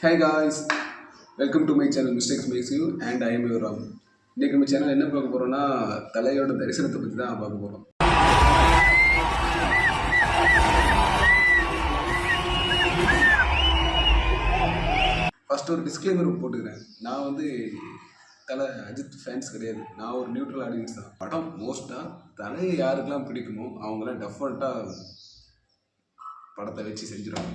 Hey guys welcome to my channel mistakes makes you and I am you Ram இன்றைக்கி நம்ம channel என்ன பார்க்க போகிறோம்னா தலையோட தரிசனத்தை பற்றி தான் பார்க்க போகிறோம் ஃபஸ்ட் ஒரு டிஸ்க்ளைமர் போட்டுக்கிறேன். நான் வந்து தலை அஜித் ஃபேன்ஸ் கிடையாது. நான் ஒரு நியூட்ரல் ஆடியன்ஸ் தான். படம் மோஸ்ட்டாக தலையை யாருக்கெல்லாம் பிடிக்குமோ அவங்களாம் டெஃபல்ட்டாக படத்தை வச்சு செஞ்சுருவாங்க.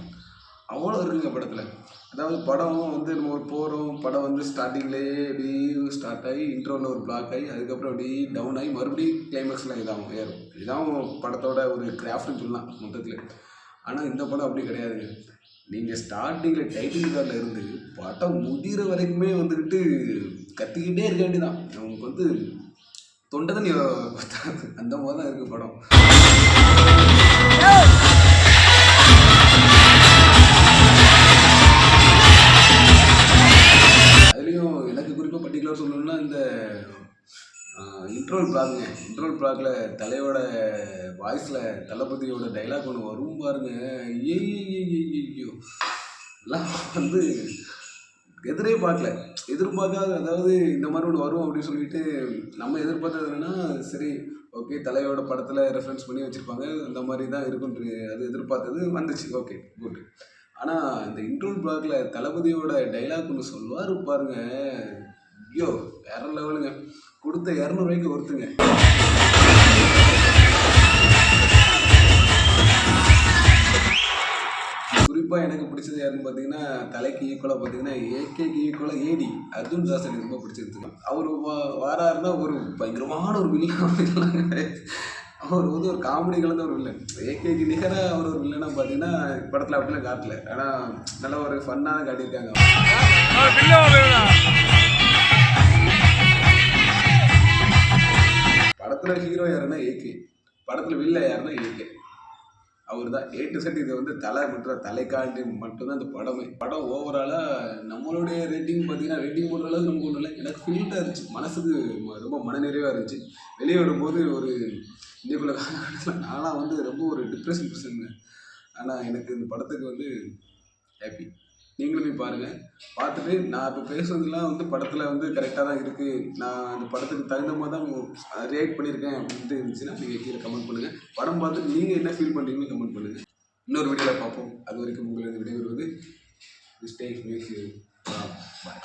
அவ்வளோ இருக்குங்க படத்தில். அதாவது படம் வந்து நம்ம ஒரு போகிறோம் படம் வந்து ஸ்டார்டிங்லேயே அப்படியே ஸ்டார்ட் ஆகி இன்ட்ரோவில் ஒரு பிளாக் ஆகி அதுக்கப்புறம் அப்படியே டவுன் ஆகி மறுபடியும் கிளைமேக்ஸில் இதாகும் ஏறும். இதான் படத்தோட ஒரு கிராஃப்ட்னு சொல்லலாம் மொத்தத்தில். ஆனால் இந்த படம் அப்படி கிடையாதுங்க. நீங்கள் ஸ்டார்டிங்கில் டைட்டில் கார்டில் இருந்து படம் முடிகிற வரைக்குமே வந்துக்கிட்டு கத்திக்கிட்டே இருக்க வேண்டியதான் நமக்கு வந்து தொண்டை தண்ணி அந்த மாதிரி தான் இருக்குது படம் குறிப்பாக சொல்லணும்னா இந்த இன்ட்ரோல் பிளாக்ங்க இன்ட்ரோல் பிளாக்ல தலையோட வாய்ஸில் தளபதியோட டைலாக் ஒன்று வரும் பாருங்க. ஐயோ எல்லாம் வந்து எதிரே பார்க்கல. எதிர்பார்க்காத அதாவது இந்த மாதிரி ஒன்று வரும் அப்படின்னு சொல்லிட்டு நம்ம எதிர்பார்த்தது என்னன்னா சரி ஓகே தலையோட படத்தில் ரெஃபரன்ஸ் பண்ணி வச்சுருப்பாங்க. அந்த மாதிரி தான் இருக்குன்ற அது எதிர்பார்த்தது. வந்துச்சு. ஓகே குட் ஆனால் இந்த இன்ட்ரோல் பிளாக்ல தளபதியோட டைலாக் ஒன்று சொல்லுவார் பாருங்கள் ஐயோ வேற லெவலுங்க. கொடுத்த இரநூறுவாய்க்கு ஒருத்துங்க. குறிப்பாக எனக்கு பிடிச்சது யாருன்னு பார்த்தீங்கன்னா தலைக்கு ஈக்குவலாக பார்த்தீங்கன்னா ஏகேக்கு ஈக்குவலாக ஏடி அர்ஜுன் தாஸ் எனக்கு ரொம்ப பிடிச்சிருக்கு. அவர் வாராருன்னா ஒரு பயங்கரமான ஒரு வில்லன் அவர் வந்து ஒரு காமெடி கலந்த ஒரு வில்லன் ஏகேக்கு நிகராக அவர் ஒரு வில்லனாக பார்த்தீங்கன்னா படத்தில் அப்படிலாம் காட்டல. ஆனால் நல்ல ஒரு ஃபன்னாக காட்டியிருக்காங்க. படத்தில் ஹீரோ யாருன்னா ஏகே படத்தில் வில்ல யாருன்னா ஏகே அவர் தான் ஏ டு செட் இது வந்து தலை மற்றும் தலைக்காண்டி மட்டும்தான் இந்த படமே. படம் ஓவராலாக நம்மளுடைய ரேட்டிங் பார்த்தீங்கன்னா ரேட்டிங் போடுற அளவுக்கு நமக்கு ஒன்றும் இல்லை. எனக்கு ஃபீல்டாக இருந்துச்சு. மனசுக்கு ரொம்ப மனநிறைவாக இருந்துச்சு. வெளியே வரும்போது ஒரு இன்னைக்குள்ள காலகட்டத்தில் நானாக வந்து ரொம்ப ஒரு டிப்ரெஷன் பர்சனுங்க ஆனால் எனக்கு இந்த படத்துக்கு வந்து ஹாப்பி நீங்களும் போய் பாருங்கள் பார்த்துட்டு நான் இப்போ பேசுனதுலாம் வந்து படத்தில் வந்து கரெக்டாக தான் இருக்குது நான் அந்த படத்துக்கு தகுந்த மாதிரி தான் ரியாக்ட் பண்ணியிருக்கேன் அப்படின்ட்டு இருந்துச்சுன்னா நீங்கள் கீழே கமெண்ட் பண்ணுங்கள் படம் பார்த்துட்டு நீங்கள் என்ன ஃபீல் பண்ணுறீங்கன்னு கமெண்ட் பண்ணுங்கள் இன்னொரு வீடியோவில் பார்ப்போம். அது வரைக்கும் உங்களது விடைபெறுவது மிஸ்டேக் மியூசியம் பாய்